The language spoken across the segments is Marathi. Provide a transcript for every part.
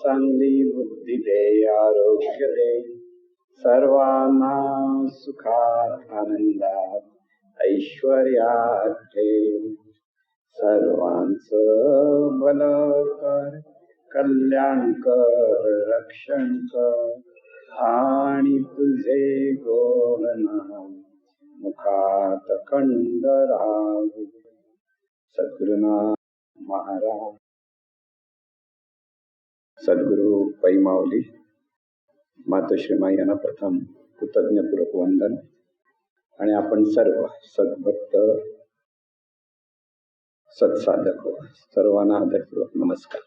चांगली बुद्धी दे आरोग्य दे सर्वांना सुखात आनंदात ऐश्वर्यात ठेव सर्वांच भल कर कल्याण कर रक्षण कर आणि तुझे गोहनाम मुखात खंड राहू सद्गुरुनाथ महाराज। सद्गुरु पैमावली मातोश्रीमाई यांना प्रथम कृतज्ञपूर्वक वंदन. आणि आपण सर्व सद्भक्त सत्साधक सर्वांना आदरपूर्वक नमस्कार.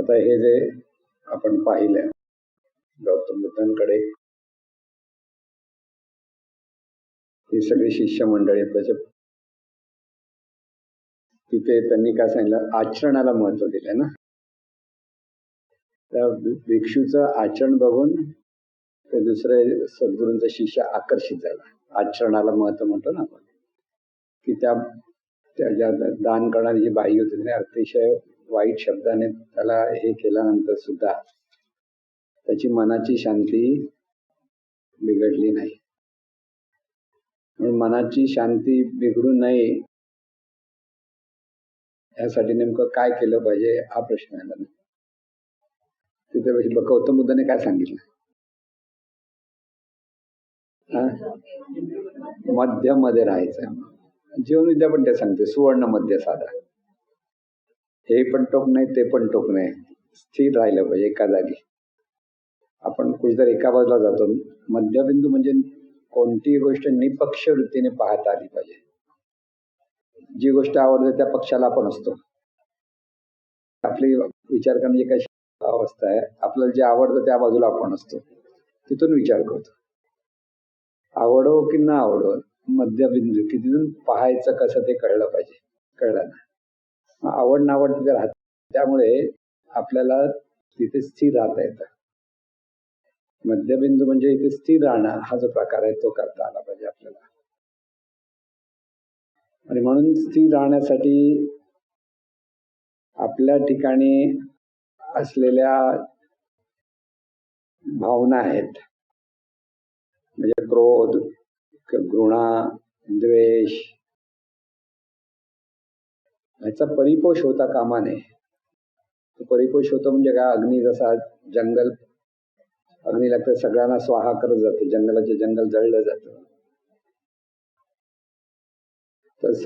आता हे जे आपण पाहिलं गौतम बुद्धांकडे ही सगळी शिष्य मंडळी आहेत त्याच्या तिथे त्यांनी काय सांगितलं? आचरणाला महत्त्व दिलं ना? त्या भिक्षूचं आचरण बघून ते दुसरे सद्गुरूंचा शिष्य आकर्षित झाला. आचरणाला महत्त्व म्हणतो ना आपण. की त्या ज्या दान करणारी जी बाई होती तिने अतिशय वाईट शब्दाने त्याला हे केल्यानंतर सुद्धा त्याची मनाची शांती बिघडली नाही. म्हणून मनाची शांती बिघडू नये यासाठी नेमकं काय केलं पाहिजे हा प्रश्न आला तिथे गौतम बुद्धाने काय सांगितलं? मध्यमध्ये राहायचं. जीवनविद्या पण ते सांगते सुवर्ण मध्य साधा. हे पण टोक नाही ते पण टोक नाही. स्थिर राहिलं पाहिजे एका जागी. आपण कुठेतरी एका बाजूला जातो मध्यबिंदू म्हणजे कोणतीही गोष्ट निपक्ष वृत्तीने पाहता आली पाहिजे. जी गोष्ट आवडते त्या पक्षाला आपण असतो. आपली विचार करण्याची काही अवस्था आहे. आपल्याला जे आवडतं त्या बाजूला आपण असतो. तिथून विचार करतो. आवडो की ना आवडो मध्यबिंदू की तिथून पाहायचं कसं ते कळलं पाहिजे. कळलं ना? आवड नावड तिथे राहत. त्यामुळे आपल्याला तिथे स्थिर राहता येतं. मध्यबिंदू म्हणजे इथे स्थिर राहणं हा जो प्रकार आहे तो करता आला पाहिजे आपल्याला. आणि म्हणून स्थिर राहण्यासाठी आपल्या ठिकाणी असलेल्या भावना आहेत. म्हणजे क्रोध घृणा द्वेष ह्याचा परिपोष होता कामा नये परिपोष होतो म्हणजे काय? अग्नी जसा जंगल अग्नी लागतं सगळ्यांना स्वाहा करत जाते. जंगलाचे जंगल जळलं जात. तस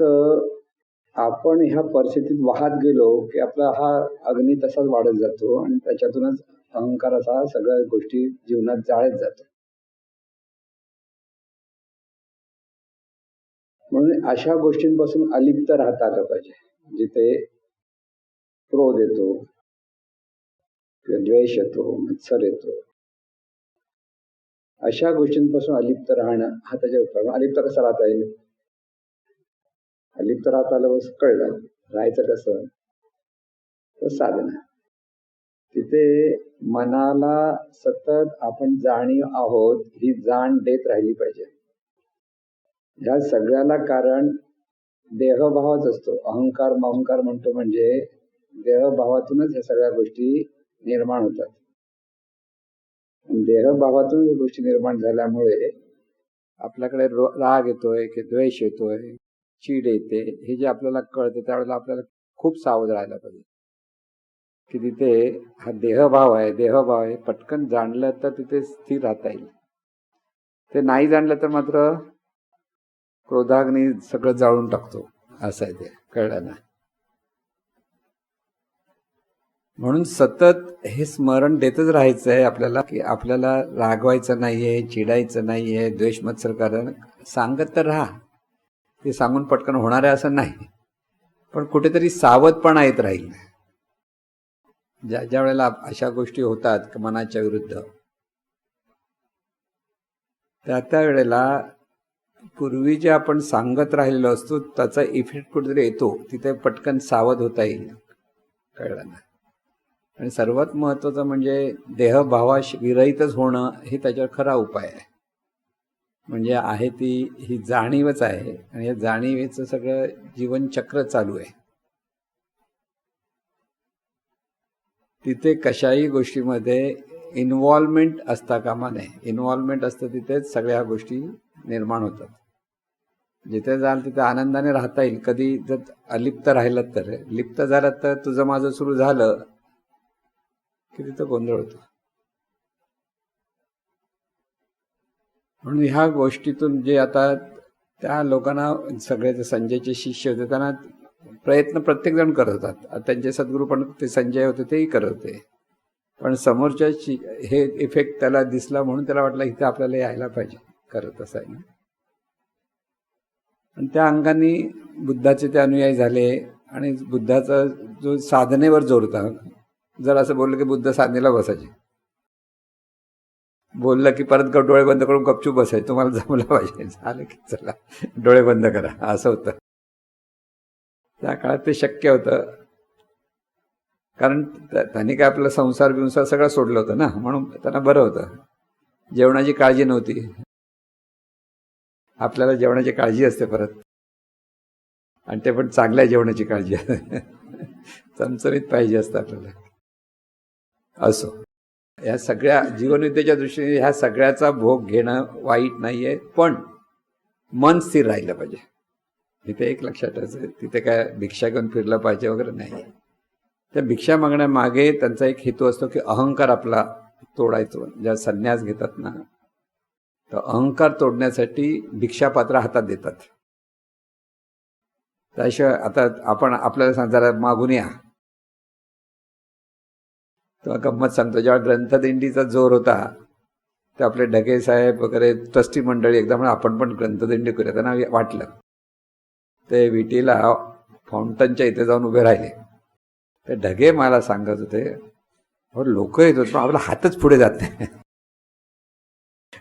आपण ह्या परिस्थितीत वाहत गेलो की आपला हा अग्नी तसाच वाढत जातो आणि त्याच्यातूनच अहंकाराचा सगळ्या गोष्टी जीवनात जाळत जातो. म्हणून अशा गोष्टींपासून अलिप्त राहता आलं पाहिजे. जिथे क्रोध येतो किंवा द्वेष येतो मत्सर येतो. अशा गोष्टींपासून अलिप्त राहणं हा त्याच्या उपाय अलिप्त कसा राहता येईल? आली तर आता आलं बस कळलं राहायचं कसं? तर साधन. तिथे मनाला सतत आपण जाणीव आहोत ही जाण देत राहिली पाहिजे. ह्या सगळ्याला कारण देहभावच असतो. अहंकार महंकार म्हणतो म्हणजे देहभावातूनच ह्या सगळ्या गोष्टी निर्माण होतात. देहभावातून गोष्टी निर्माण झाल्यामुळे आपल्याकडे राग येतोय की द्वेष येतोय. चीड येते हे जे आपल्याला कळतं त्यावेळेला आपल्याला खूप सावध राहायला पाहिजे. की तिथे हा देहभाव आहे देहभाव आहे पटकन जाणलं तर तिथे स्थिर राहता येईल. ते नाही जाणलं तर मात्र क्रोधाग्नी सगळं जाळून टाकतो असं आहे ते कळलं ना? म्हणून सतत हे स्मरण देतच राहायचं आहे आपल्याला की आपल्याला रागवायचं नाहीये चिडायचं नाहीये द्वेष मत्सर कारण सांगत तर राहा. ते सांगून पटकन होणार आहे असं नाही. पण कुठेतरी सावधपणा येत राहील. ज्या ज्या वेळेला अशा गोष्टी होतात मनाच्या विरुद्ध. त्या त्या वेळेला पूर्वी जे आपण सांगत राहिलेलो असतो त्याचा इफेक्ट कुठेतरी येतो. तिथे पटकन सावध होता येईल. कळलं ना? आणि सर्वात महत्वाचं म्हणजे देहभावाश विरहितच होणं हे त्याच्यावर खरा उपाय आहे. म्हणजे आहे ती ही जाणीवच आहे. आणि या जाणीवेचं सगळं जीवनचक्र चालू आहे. तिथे कशाही गोष्टीमध्ये इन्व्हॉल्वमेंट असता कामा नये. इन्व्हॉल्वमेंट असतं तिथेच सगळ्या गोष्टी निर्माण होतात. जिथे जाल तिथे आनंदाने राहता येईल. कधी जर अलिप्त राहिलं तर. लिप्त झालं तर तुझं माझं सुरू झालं की तिथं गोंधळ होतो. म्हणून ह्या गोष्टीतून जे आता त्या लोकांना सगळे जे संजयचे शिष्य होते त्यांना प्रयत्न प्रत्येक जण करत होतात. त्यांचे सद्गुरू पण ते संजय होते तेही करत होते. पण समोरच्या शि- हे इफेक्ट त्याला दिसला म्हणून त्याला वाटलं इथे आपल्याला यायला पाहिजे करत असायला. आणि त्या अंगाने बुद्धाचे ते अनुयायी झाले आणि बुद्धाचा जो साधनेवर जोर होता जर असं बोललं की बुद्ध साधनेला बसायचे. बोललं की परत डोळे बंद करून गपचूप बसायचं. तुम्हाला जमलं पाहिजे. झालं की चला डोळे बंद करा. असं होतं. त्या काळात ते शक्य होतं. कारण त्यांनी काय आपलं संसार बिंसार सगळं सोडलं होतं ना. म्हणून त्यांना बरं होतं. जेवणाची काळजी नव्हती. आपल्याला जेवणाची काळजी असते परत. आणि ते पण चांगल्या जेवणाची काळजी. चमचमीत पाहिजे असतं आपल्याला. असो. या सगळ्या जीवनविद्येच्या दृष्टीने ह्या सगळ्याचा भोग घेणं वाईट नाहीये पण मन स्थिर राहिलं पाहिजे. तिथे एक लक्षात ठेवायचं तिथे काय भिक्षा घेऊन फिरलं पाहिजे वगैरे नाही त्या भिक्षा मागण्यामागे त्यांचा एक हेतू असतो की अहंकार आपला तोडायचो ज्या संन्यास घेतात ना तर अहंकार तोडण्यासाठी भिक्षापात्र हातात देतात. त्याशिवाय आता आपण आपल्याला सांग जरा मागून या. तेव्हा गंमत सांगतो जेव्हा ग्रंथदिंडीचा जोर होता ते आपले ढगे साहेब वगैरे ट्रस्टी मंडळी म्हणून आपण पण ग्रंथदिंडी करूया त्यांना वाटलं. ते विटीला फाउंटनच्या इथे जाऊन उभे राहिले. ते ढगे मला सांगत होते लोक येत होते पण आपला हातच पुढे जात नाही.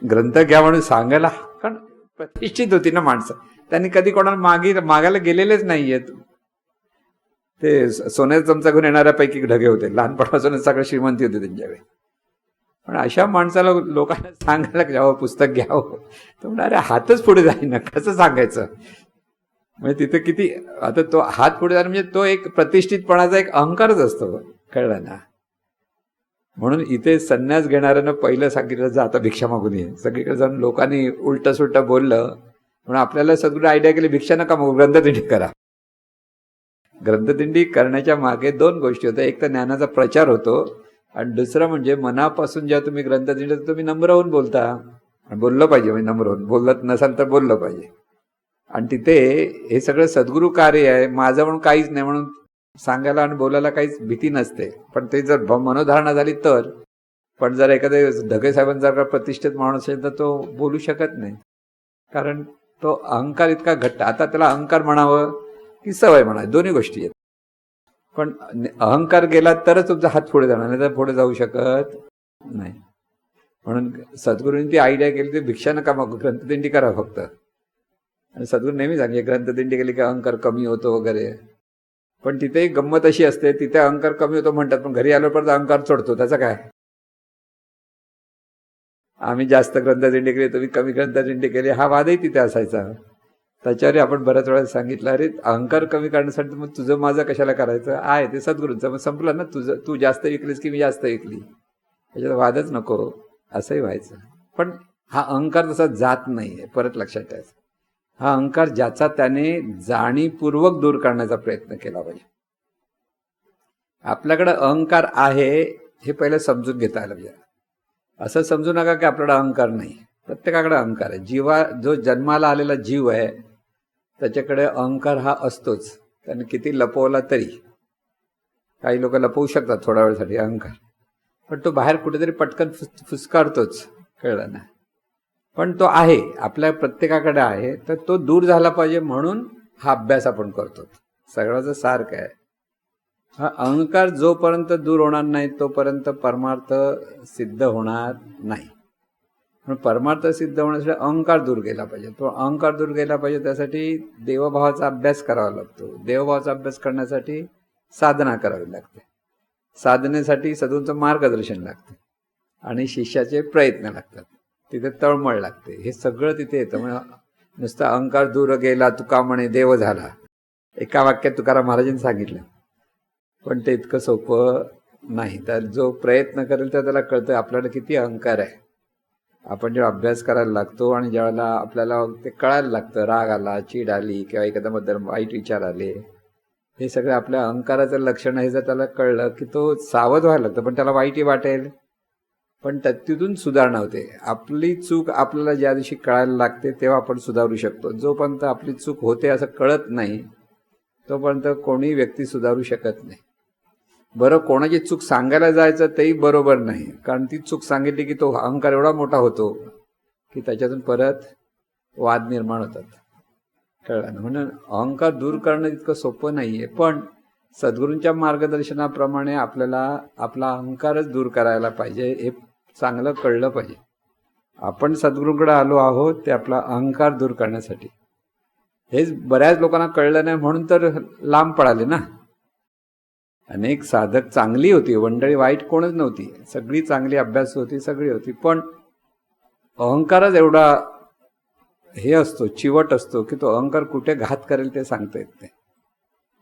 ग्रंथ घ्या म्हणून सांगायला कारण प्रतिष्ठित होती ना माणसं. त्यांनी कधी कोणाला मागे मागायला गेलेलेच नाहीयेत. ते सोन्याचा चमचा घेऊन येणाऱ्यापैकी ढगे होते. लहानपणापासूनच सगळं श्रीमंती होती त्यांच्याकडे. पण अशा माणसाला लोकांना सांगायला घ्यावं पुस्तक घ्यावं. तर म्हणा अरे हातच पुढे जाईना. कसं सांगायचं? म्हणजे तिथे किती आता तो हात पुढे जाणं म्हणजे तो एक प्रतिष्ठितपणाचा एक अहंकारच असतो कळलं ना? म्हणून इथे संन्यास घेणाऱ्यानं पहिलं सांगितलं जा आता भिक्षा मागून ये. सगळीकडे जाऊन लोकांनी उलट सुलट बोललं. म्हणून आपल्याला सगळं आयडिया केली भिक्षा नका मागू ग्रंथ करा. ग्रंथदिंडी करण्याच्या मागे दोन गोष्टी होत्या. एक तर ज्ञानाचा प्रचार होतो आणि दुसरं म्हणजे मनापासून जेव्हा तुम्ही ग्रंथदिंडी तुम्ही नम्र होऊन बोलता. बोललं पाहिजे म्हणजे नम्र होऊन. बोलत नसाल तर बोललं पाहिजे. आणि तिथे हे सगळं सद्गुरू कार्य आहे. माझं म्हणून काहीच नाही म्हणून सांगायला आणि बोलायला काहीच भीती नसते. पण ते जर भ- मनोधारणा झाली तर. पण जर एखाद्या ढगे साहेबांसारखा प्रतिष्ठित माणूस असेल तर तो बोलू शकत नाही. कारण तो अहंकार इतका घट्ट आता त्याला अहंकार म्हणावं. की सवय म्हणा दोन्ही गोष्टी आहेत. पण अहंकार गेला तरच तुमचा हात पुढे जाणार नाही तर पुढे जाऊ शकत नाही. म्हणून सद्गुरूंनी ती आयडिया केली ती भिक्षा नका मागू ग्रंथदिंडी करा फक्त. आणि सद्गुरू नेहमी सांगे ग्रंथदिंडी केली की अहंकार कमी होतो वगैरे. पण तिथेही गंमत अशी असते तिथे अहंकार कमी होतो म्हणतात पण घरी आलो परत अहंकार चढतो त्याचा काय? आम्ही जास्त ग्रंथदिंडी केली तुम्ही कमी ग्रंथदिंडी केली हा वादही तिथे असायचा. त्याच्यावर आपण बऱ्याच वेळा सांगितलं अरे अहंकार कमी करण्यासाठी मग तुझं माझं कशाला करायचं? आहे ते सद्गुरूंचं. मग संपलं ना तुझं तू जास्त विकलीस की मी जास्त विकली त्याच्यात वादच नको असंही व्हायचं. पण हा अहंकार तसा जात नाहीये परत लक्षात ठेवायचं. हा अहंकार ज्याचा त्याने जाणीवपूर्वक दूर करण्याचा प्रयत्न केला पाहिजे. आपल्याकडं अहंकार आहे हे पहिलं समजून घेता आलं पाहिजे. असं समजू नका की आपल्याकडं अहंकार नाही. प्रत्येकाकडे अहंकार आहे. जीवा जो जन्माला आलेला जीव आहे त्याच्याकडे अहंकार हा असतोच. त्याने किती लपवला तरी. काही लोक लपवू शकतात थोड्या वेळसाठी अहंकार. पण तो बाहेर कुठेतरी पटकन फुस फुसकारतोच कळलं ना पण तो आहे आपल्या प्रत्येकाकडे आहे तर तो दूर झाला पाहिजे म्हणून हा अभ्यास आपण करतो. सगळ्याचं सार काय आहे? हा अहंकार जोपर्यंत दूर होणार नाही तोपर्यंत परमार्थ सिद्ध होणार नाही. म्हणून परमार्थ सिद्ध होण्यासाठी अहंकार दूर गेला पाहिजे. तो अहंकार दूर गेला पाहिजे त्यासाठी देवभावाचा अभ्यास करावा लागतो. देवभावाचा अभ्यास करण्यासाठी साधना करावी लागते. साधनेसाठी सदूंचं मार्गदर्शन लागतं. आणि शिष्याचे प्रयत्न लागतात. तिथे तळमळ लागते. हे सगळं तिथे येतं. म्हणजे नुसता अहंकार दूर गेला तुका म्हणे देव झाला. एका वाक्यात तुकाराम महाराजांनी सांगितलं. पण ते इतकं सोपं नाही. तर जो प्रयत्न करेल तर त्याला कळतं आपल्याला किती अहंकार आहे. आपण जेव्हा अभ्यास करायला लागतो आणि ज्यावेळेला आपल्याला ते कळायला लागतं राग आला चीड आली किंवा एखाद्याबद्दल वाईट विचार आले हे सगळं आपल्या अहंकाराचं लक्षण आहे जर त्याला कळलं की तो सावध व्हायला लागतं पण त्याला वाईटही वाटेल. पण त्या- तिथून सुधारणा होते. आपली चूक आपल्याला ज्या दिवशी कळायला लागते तेव्हा आपण सुधारू शकतो. जोपर्यंत आपली चूक होते असं कळत नाही तोपर्यंत कोणी व्यक्ती सुधारू शकत नाही. बरं कोणाची चूक सांगायला जायचं तेही बरोबर नाही. कारण ती चूक सांगितली की तो अहंकार एवढा मोठा होतो की त्याच्यातून परत वाद निर्माण होतात. कळलं ना? म्हणून अहंकार दूर करणं इतकं सोपं नाही आहे पण सद्गुरूंच्या मार्गदर्शनाप्रमाणे आपल्याला आपला अहंकारच दूर करायला पाहिजे हे चांगलं कळलं पाहिजे. आपण सद्गुरूंकडे आलो आहोत ते आपला अहंकार दूर करण्यासाठी. हेच बऱ्याच लोकांना कळलं नाही म्हणून तर लांब पडाले ना? अनेक साधक चांगली होती. मंडळी वाईट कोणच नव्हती. सगळी चांगली अभ्यास होती सगळी होती. पण अहंकारच एवढा हे असतो चिवट असतो की तो अहंकार कुठे घात करेल ते सांगता येत नाही.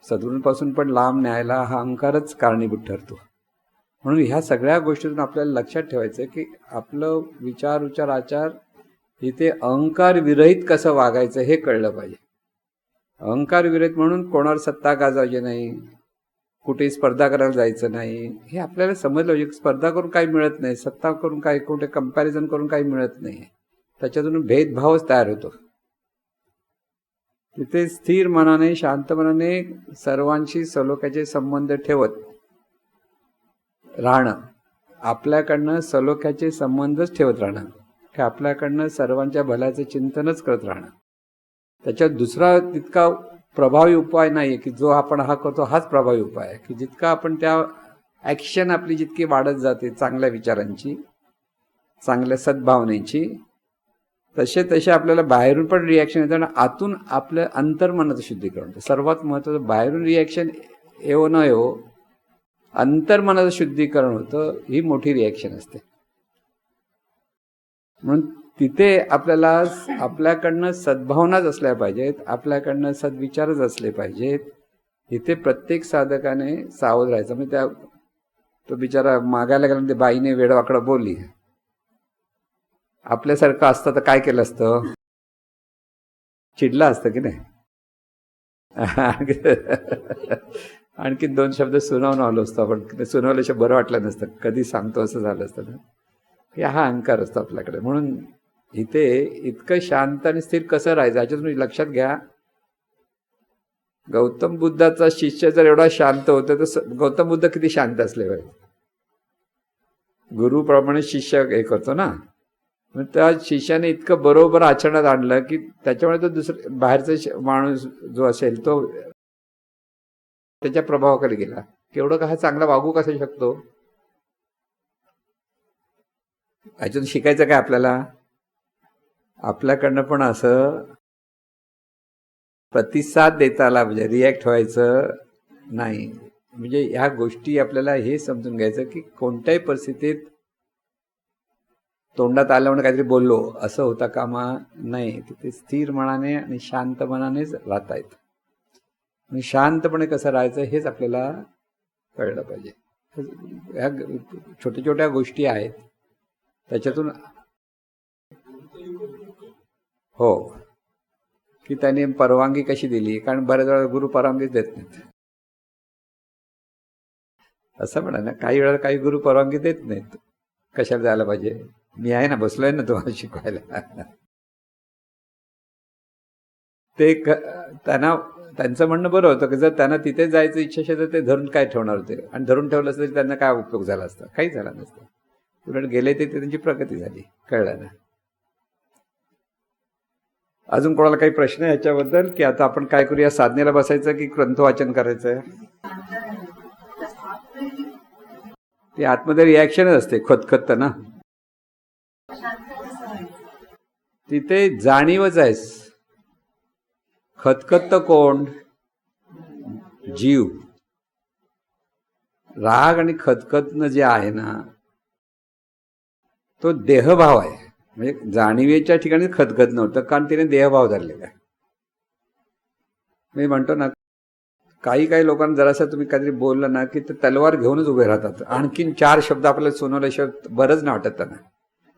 सद्गुरूंपासून पण लांब न्यायला हा अहंकारच कारणीभूत ठरतो. म्हणून ह्या सगळ्या गोष्टीतून आपल्याला लक्षात ठेवायचं आहे की आपलं विचार उचार आचार इथे अहंकार विरहित कसं वागायचं हे कळलं पाहिजे. अहंकार विरहित म्हणून कोणावर सत्ता गाजवायची नाही. कुठे स्पर्धा करायला जायचं नाही. हे आपल्याला समजलं पाहिजे स्पर्धा करून काही मिळत नाही सत्ता करून काही कुठे कंपॅरिझन करून काही मिळत नाही. त्याच्यातून भेदभावच तयार होतो. तिथे स्थिर मनाने शांत मनाने सर्वांशी सलोख्याचे संबंध ठेवत राहणं. आपल्याकडनं सलोख्याचे संबंधच ठेवत राहणं. की आपल्याकडनं सर्वांच्या भल्याचं चिंतनच करत राहणं. त्याच्यात दुसरा तितका प्रभावी उपाय नाही आहे की जो आपण हा करतो हाच प्रभावी उपाय आहे. की जितका आपण त्या ॲक्शन आपली जितकी वाढत जाते चांगल्या विचारांची चांगल्या सद्भावनेची तसे तसे आपल्याला बाहेरून पण रिॲक्शन येतं आणि आतून आपलं अंतर्मनाचं शुद्धीकरण होतं. सर्वात महत्त्वाचं बाहेरून रिॲक्शन येवो न येवो अंतर्मनाचं शुद्धीकरण होतं ही मोठी रिॲक्शन असते. म्हणून तिथे आपल्याला आपल्याकडनं सद्भावनाच असल्या पाहिजेत आपल्याकडनं सद्विचारच असले पाहिजेत. इथे प्रत्येक साधकाने सावध राहायचं. म्हणजे त्या तो बिचारा मागायला गेला ते बाईने वेडवाकडं बोलली. आपल्यासारखं असतं तर काय केलं असतं? चिडलं असतं की नाही? आणखी दोन शब्द सुनावून आलो असतो आपण. सुनावल्याशिवाय बरं वाटलं नसतं. कधी सांगतो असं झालं असतं ना हे हा अहंकार असतो आपल्याकडे. म्हणून इथे इतकं शांत आणि स्थिर कसं राहायचं? ह्याच्यात तुम्ही लक्षात घ्या. गौतम बुद्धाचा शिष्य जर एवढा शांत होता तर गौतम बुद्ध किती शांत असले पाहिजे गुरुप्रमाणे शिष्य हे करतो ना? मग त्या शिष्याने इतकं बरोबर आचरणात आणलं की त्याच्यामुळे तो दुसरं बाहेरचा माणूस जो असेल तो त्याच्या प्रभावाकडे गेला. केवढं का हा चांगला वागू कसा शकतो? याच्यातून शिकायचं काय आपल्याला? आपल्याकडनं पण असं प्रतिसाद देता आला म्हणजे रिॲक्ट व्हायचं नाही. म्हणजे ह्या गोष्टी आपल्याला हे समजून घ्यायचं की कोणत्याही परिस्थितीत तोंडात आल्यामुळे काहीतरी बोललो असं होता कामा नाही तिथे स्थिर मनाने आणि शांत मनानेच राहता येत. आणि शांतपणे कसं राहायचं हेच आपल्याला कळलं पाहिजे. ह्या छोट्या छोट्या गोष्टी आहेत. त्याच्यातून हो. की त्यांनी परवानगी कशी दिली? कारण बऱ्याच वेळा गुरु परवानगीच देत नाहीत. असं म्हणा ना काही वेळा काही गुरु परवानगी देत नाहीत. कशाला जायला पाहिजे? मी आहे ना बसलोय ना तुम्हाला शिकवायला. ते त्यांना त्यांचं म्हणणं बरं होतं की जर त्यांना तिथे जायचं इच्छा असेल तर ते धरून काय ठेवणार होते? आणि धरून ठेवलं असतं तरी त्यांना काय उपयोग झाला असता? काही झाला नसतं. उलट गेले ते त्यांची प्रगती झाली. कळलं ना? अजून कोणाला काही प्रश्न आहे याच्याबद्दल? की आता आपण काय करूया? साधनेला बसायचं की ग्रंथ वाचन करायचं? ते आतमध्ये रिॲक्शनच असते खतखत ना. तिथे जाणीवच आहेस. खतखत कोण? जीव. राग आणि खतखतनं जे आहे ना तो देहभाव आहे. म्हणजे जाणीवेच्या ठिकाणी खतखत नव्हतं कारण तिने देहभाव धरलेला आहे. मी म्हणतो ना काही काही लोकांना जरासं तुम्ही काहीतरी बोललं ना की ते तलवार घेऊनच उभे राहतात. आणखीन चार शब्द आपल्याला सुनवल्याशिवाय बरंच ना वाटत त्यांना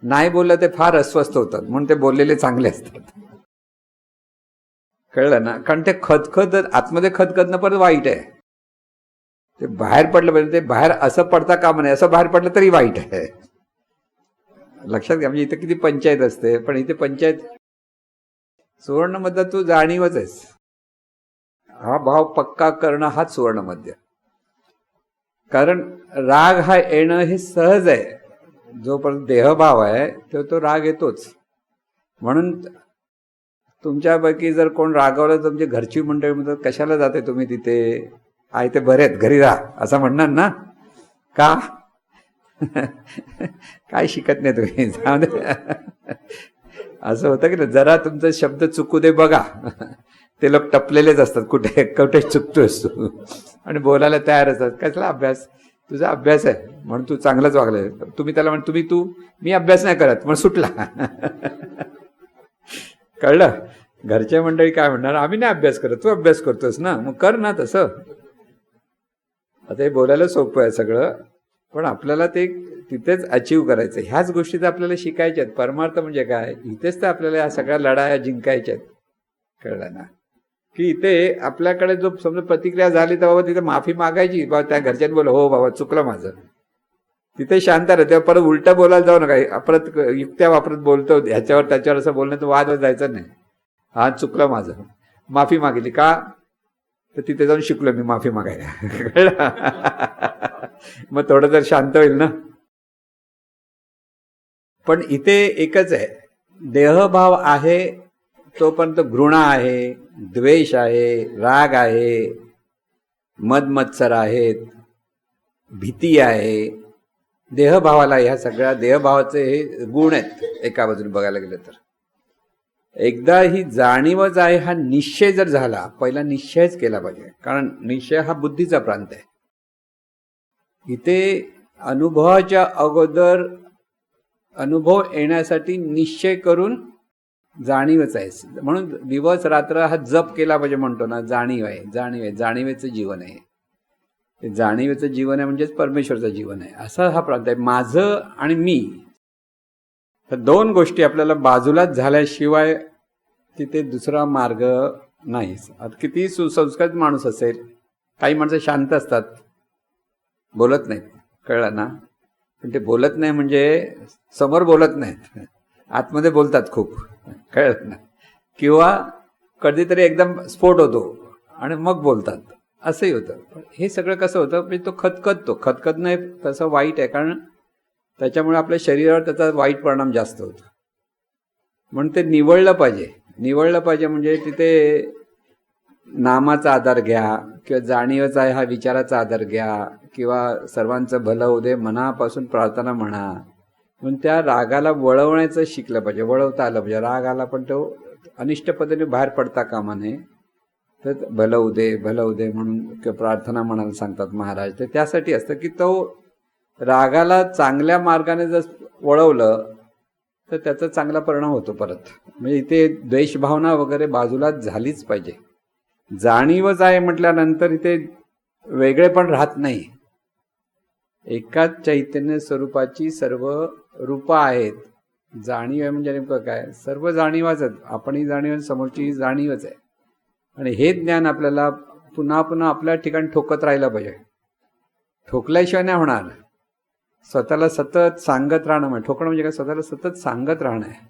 नाही बोललं ते फार अस्वस्थ होतात म्हणून ते बोललेले चांगले असतात. कळलं ना? कारण ते खदखद आतमध्ये खतखतनं परत वाईट आहे. ते बाहेर पडलं पाहिजे ते बाहेर असं पडता का नाही असं बाहेर पडलं तरी वाईट आहे. लक्षात घ्या म्हणजे इथे किती पंचायत असते पण इथे पंचायत सुवर्णमध्ये तू जाणीवच आहेस. हा भाव पक्का करणं हाच सुवर्णमध्य. कारण राग हा येणं हे सहज आहे. जोपर्यंत देहभाव आहे तो तो राग येतोच. म्हणून तुमच्यापैकी जर कोण रागवलं तर तुमची घरची मंडळी म्हणतात कशाला जाते तुम्ही तिथे? आहे ते बरे आहेत घरी राहा. असं म्हणणार ना? का? काय शिकत नाही तुम्ही? जाऊ दे. असं होतं की नाही जरा तुमचा शब्द चुकू दे बघा. ते लोक टपलेलेच असतात कुठे कुठे चुकतोस तू? आणि बोलायला तयार असतात. कसला अभ्यास? तुझा अभ्यास आहे. म्हणून तू चांगलंच वागलाय तुम्ही त्याला म्हण तुम्ही तू मी अभ्यास नाही करत म्हणून सुटला. कळलं? घरच्या मंडळी काय म्हणणार? आम्ही नाही अभ्यास करत तू अभ्यास करतोस ना? मग कर ना तसं. आता हे बोलायला सोपं आहे सगळं. पण आपल्याला ते तिथेच अचीव करायचं ह्याच गोष्टी तर आपल्याला शिकायच्या आहेत. परमार्थ म्हणजे काय? इथेच तर आपल्याला या सगळ्या लढाया जिंकायच्या आहेत. कळलं ना? की इथे आपल्याकडे जो समजा प्रतिक्रिया झाली तर बाबा तिथे माफी मागायची. बाबा त्या घरच्यांनी बोल हो बाबा चुकलं माझं. तिथे शांत राहते परत उलटा बोलायला जाऊ नका. परत युक्त्या वापरत बोलतो. ह्याच्यावर त्याच्यावर असं बोलणं तर वाद जायचं नाही. हा चुकलं माझं. माफी मागितली. का? तर तिथे जाऊन शिकलो मी माफी मागायला. मग थोडं तर शांत होईल ना? पण इथे एकच आहे. देहभाव आहे तोपर्यंत घृणा आहे द्वेष आहे राग आहे मदमत्सर आहेत भीती आहे. देहभावाला ह्या सगळ्या देहभावाचे हे गुण आहेत एका बाजूने बघायला गेलं तर. एकदा ही जाणीवच आहे हा निश्चय जर झाला पहिला निश्चयच केला पाहिजे. कारण निश्चय हा बुद्धीचा प्रांत आहे. इथे अनुभवाच्या अगोदर अनुभव येण्यासाठी निश्चय करून जाणीवच आहे. म्हणून दिवस रात्र हा जप केला पाहिजे म्हणतो ना जाणीव आहे जाणीव आहे जाणीवेचं जीवन आहे. ते जाणीवेचं जीवन आहे म्हणजेच परमेश्वरचं जीवन आहे. असा हा प्रांत आहे. माझं आणि मी तर दोन गोष्टी आपल्याला बाजूलाच झाल्याशिवाय तिथे दुसरा मार्ग नाही. आता किती सुसंस्कृत माणूस असेल काही माणसं शांत असतात बोलत नाहीत कळलं ना? पण ते बोलत नाही म्हणजे समोर बोलत नाहीत. आतमध्ये बोलतात खूप कळलं ना? किंवा कधीतरी एकदम स्फोट होतो आणि मग बोलतात. असंही होतं. हे सगळं कसं होतं? म्हणजे तो खतखततो खतखत नाही तसं वाईट आहे. कारण त्याच्यामुळे आपल्या शरीरावर त्याचा वाईट परिणाम जास्त होतो. म्हणून ते निवडलं पाहिजे. निवडलं पाहिजे म्हणजे तिथे नामाचा आधार घ्या किंवा जाणीवचा आहे हा विचाराचा आधार घ्या किंवा सर्वांचं भलं होऊ दे मनापासून प्रार्थना म्हणा. म्हणून त्या रागाला वळवण्याचं शिकलं पाहिजे वळवता आलं पाहिजे. राग आला पण तो अनिष्ट पद्धतीने बाहेर पडता कामा नये. तर भलं उदे दे भलं उदे म्हणून प्रार्थना म्हणायला सांगतात महाराज. तर त्यासाठी असतं की तो रागाला चांगल्या मार्गाने जर वळवलं तर त्याचा चांगला परिणाम होतो परत. म्हणजे इथे द्वेषभावना वगैरे बाजूला झालीच पाहिजे. जाणीवच आहे म्हटल्यानंतर इथे वेगळे पण राहत नाही. एकाच चैतन्य स्वरूपाची सर्व रूपं आहेत. जाणीव आहे म्हणजे नेमकं काय? सर्व जाणीवाच आहेत. आपणही जाणीव समोरची जाणीवच आहे. आणि हे ज्ञान आपल्याला पुन्हा पुन्हा आपल्या ठिकाणी ठोकत राहिलं पाहिजे. ठोकल्याशिवाय नाही होणार. स्वतःला सतत सांगत राहणं म्हणजे ठोकणं म्हणजे काय? स्वतःला सतत सांगत राहणं आहे.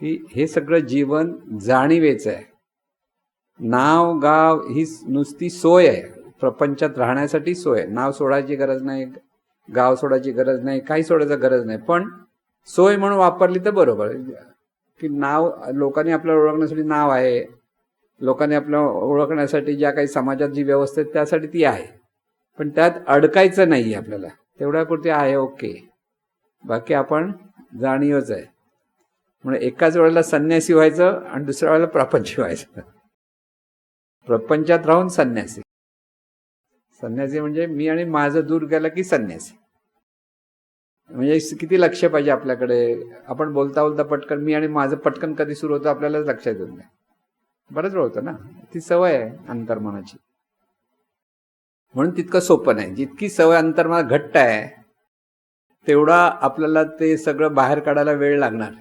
की हे सगळं जीवन जाणीवेचं आहे. नाव गाव ही नुसती सोय आहे. प्रपंचात राहण्यासाठी सोय आहे. नाव सोडायची गरज नाही गाव सोडायची गरज नाही काही सोडायची गरज नाही. पण सोय म्हणून वापरली तर बरोबर. की नाव लोकांनी आपल्याला ओळखण्यासाठी नाव आहे. लोकांनी आपल्या ओळखण्यासाठी ज्या काही समाजात जी व्यवस्था आहे त्यासाठी ती आहे. पण त्यात अडकायचं नाही आहे आपल्याला. तेवढ्यापुरती आहे ओके. बाकी आपण जाणीवच आहे. म्हणजे एकाच वेळेला संन्यासी व्हायचं आणि दुसऱ्या वेळेला प्रपंच व्हायचं. प्रपंचात राहून संन्यासी. संन्यासी म्हणजे मी आणि माझं दूर गेलं की संन्यासी. म्हणजे किती लक्ष पाहिजे आपल्याकडे? आपण बोलता बोलता पटकन मी आणि माझं पटकन कधी सुरू होतं आपल्यालाच लक्षात येत नाही. बरंच वेळ होतं ना? ती सवय आहे अंतर्मनाची. म्हणून तितकं सोपं नाही. जितकी सवय अंतर्मनात घट्ट आहे तेवढा आपल्याला ते सगळं बाहेर काढायला वेळ लागणार.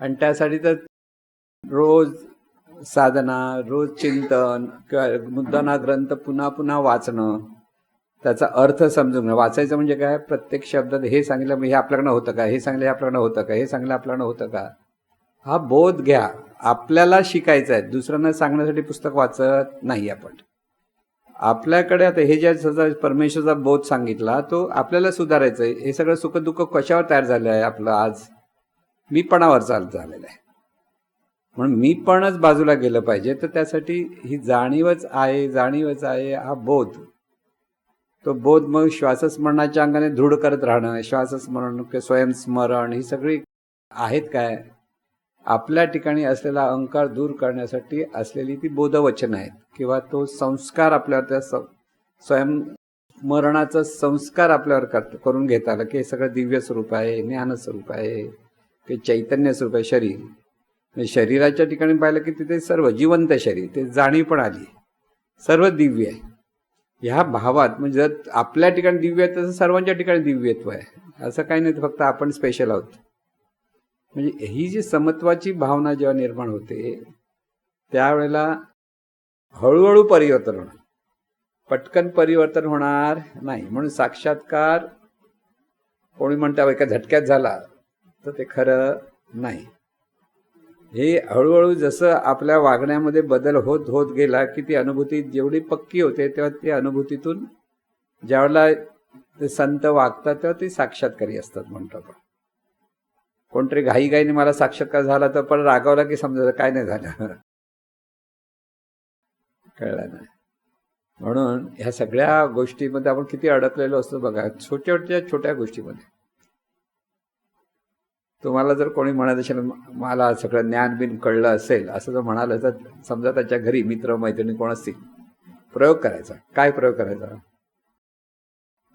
आणि त्यासाठी तर रोज साधना रोज चिंतन किंवा मुद्दाना ग्रंथ पुन्हा पुन्हा वाचणं त्याचा अर्थ समजून घेणं. वाचायचं म्हणजे काय? प्रत्येक शब्दात हे सांगितलं हे आपल्याकडनं होतं का? हे सांगितलं हे आपल्याकडनं होतं का? हे सांगितलं आपल्याकडनं होतं का? हा बोध घ्या. आपल्याला शिकायचं आहे. दुसऱ्यांना सांगण्यासाठी पुस्तक वाचत नाही आपण. आपल्याकडे आता हे ज्या परमेश्वरचा बोध सांगितला तो आपल्याला सुधारायचं आहे हे सगळं सुखदुःख कशावर तयार झालं आहे आपलं आज? मीपणावर चाल झालेलं आहे. म्हणून मी पणच बाजूला गेलं पाहिजे तर त्यासाठी ही जाणीवच आहे जाणीवच आहे हा बोध. तो बोध मग श्वासस्मरणाच्या अंगाने दृढ करत राहणं श्वासस्मरण किंवा स्वयंस्मरण ही सगळी आहेत काय? आपल्या ठिकाणी असलेला अहंकार दूर करण्यासाठी असलेली ती बोधवचनं आहेत किंवा तो संस्कार आपल्यावर त्या स स्वयंस्मरणाचा संस्कार आपल्यावर कर करून घेता आला की हे सगळं दिव्य स्वरूप आहे ज्ञान स्वरूप आहे ते चैतन्य स्वरूप आहे शरीर. शरीराच्या ठिकाणी पाहिलं की तिथे सर्व जिवंत शरीर ते जाणीव पण आली. सर्व दिव्य आहे. ह्या भावात म्हणजे जर आपल्या ठिकाणी दिव्य आहे तसं सर्वांच्या ठिकाणी दिव्यत्व आहे. असं काही नाही फक्त आपण स्पेशल आहोत. म्हणजे ही जी समत्वाची भावना जेव्हा निर्माण होते त्यावेळेला हळूहळू परिवर्तन होणार. पटकन परिवर्तन होणार नाही. म्हणून साक्षात्कार कोणी म्हणता एका झटक्यात झाला. तर ते खरं नाही. हे हळूहळू जसं आपल्या वागण्यामध्ये बदल होत होत गेला की ती अनुभूती जेवढी पक्की होते तेव्हा ती अनुभूतीतून ज्यावेळेला ते संत वागतात तेव्हा ते साक्षात्कारी असतात म्हणतो आपण. कोणतरी घाईघाईने मला साक्षात्कार झाला तर पण रागावला की समजायचं काय नाही झालं. कळलं ना. म्हणून ह्या सगळ्या गोष्टीमध्ये आपण किती अडकलेलो असतो बघा. छोट्या छोट्या छोट्या गोष्टीमध्ये. तुम्हाला जर कोणी म्हणत असेल मला सगळं ज्ञान बिन कळलं असेल असं जर म्हणालं तर समजा त्याच्या घरी मित्र मैत्रिणी कोण असतील? प्रयोग करायचा. काय प्रयोग करायचा?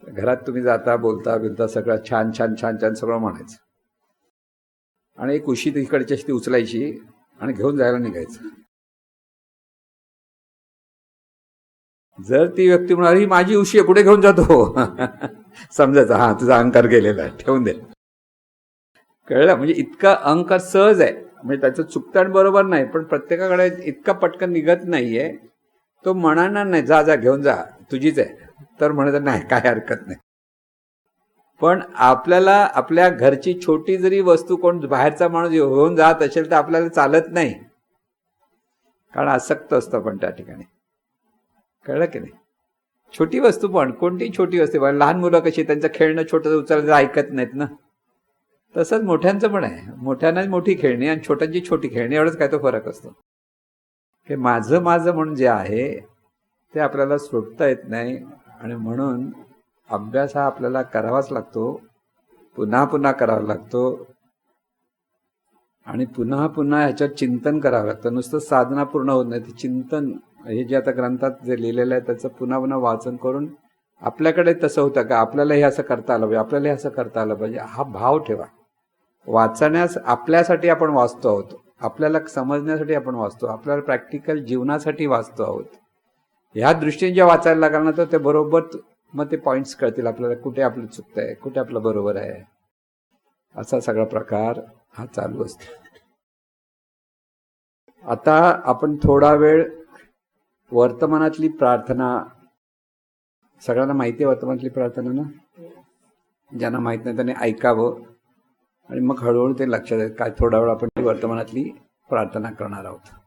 घरात तुम्ही जाता बोलता बिलता सगळं छान छान छान छान सगळं म्हणायचं. आणि एक उशी तिकडची अशी ती उचलायची आणि घेऊन जायला निघायचं. जर ती व्यक्ती म्हणाली ही माझी उशी आहे कुठे घेऊन जातो. समजायचं हा तुझा अहंकार गेलेला आहे ठेवून दे. कळलं? म्हणजे इतका अहंकार सहज आहे. म्हणजे त्याचं चुकताण बरोबर नाही पण प्रत्येकाकडे इतका पटकन निघत नाहीये. तो म्हणणार नाही जा जा घेऊन जा तुझीच आहे. तर म्हणत नाही काय हरकत नाही. पण आपल्याला आपल्या घरची छोटी जरी वस्तू कोण बाहेरचा माणूस घेऊन जात असेल तर आपल्याला चालत नाही. कारण आसक्त असतं पण त्या ठिकाणी. कळलं की नाही? छोटी वस्तू पण कोणती छोटी वस्तू पण लहान मुलं कशी त्यांचं खेळणं छोटं उचलायचं ऐकत नाहीत ना? तसंच मोठ्यांचं पण आहे. मोठ्यांनाच मोठी खेळणी आणि छोट्यांची छोटी खेळणी एवढंच काय तो फरक असतो. हे माझं माझं म्हणून जे आहे ते आपल्याला सोडता येत नाही. आणि म्हणून अभ्यास हा आपल्याला करावाच लागतो. पुन्हा पुन्हा करावा लागतो. आणि पुन्हा पुन्हा ह्याच्यात चिंतन करावं लागतं. नुसतं साधना पूर्ण होत नाही. ते चिंतन हे जे आता ग्रंथात जे लिहिलेलं आहे त्याचं पुन्हा पुन्हा वाचन करून आपल्याकडे तसं होतं का? आपल्याला हे असं करता आलं पाहिजे. आपल्याला हे असं करता आलं पाहिजे. हा भाव ठेवा. वाचण्यास आपल्यासाठी आपण वाचतो आहोत. आपल्याला समजण्यासाठी आपण वाचतो. आपल्याला प्रॅक्टिकल जीवनासाठी वाचतो आहोत. ह्या दृष्टीने जे वाचायला लागणार तर ते बरोबर मग ते पॉईंट्स कळतील आपल्याला कुठे आपलं चुकतं आहे कुठे आपलं बरोबर आहे. असा सगळा प्रकार हा चालू असतो. आता आपण थोडा वेळ वर्तमानातली प्रार्थना सगळ्यांना माहिती आहे वर्तमानातली प्रार्थना ना? ज्यांना माहीत नाही त्यांनी ऐकावं आणि मग हळूहळू ते लक्षात येत. काय थोडा वेळ आपण वर्तमानातली प्रार्थना करणार आहोत.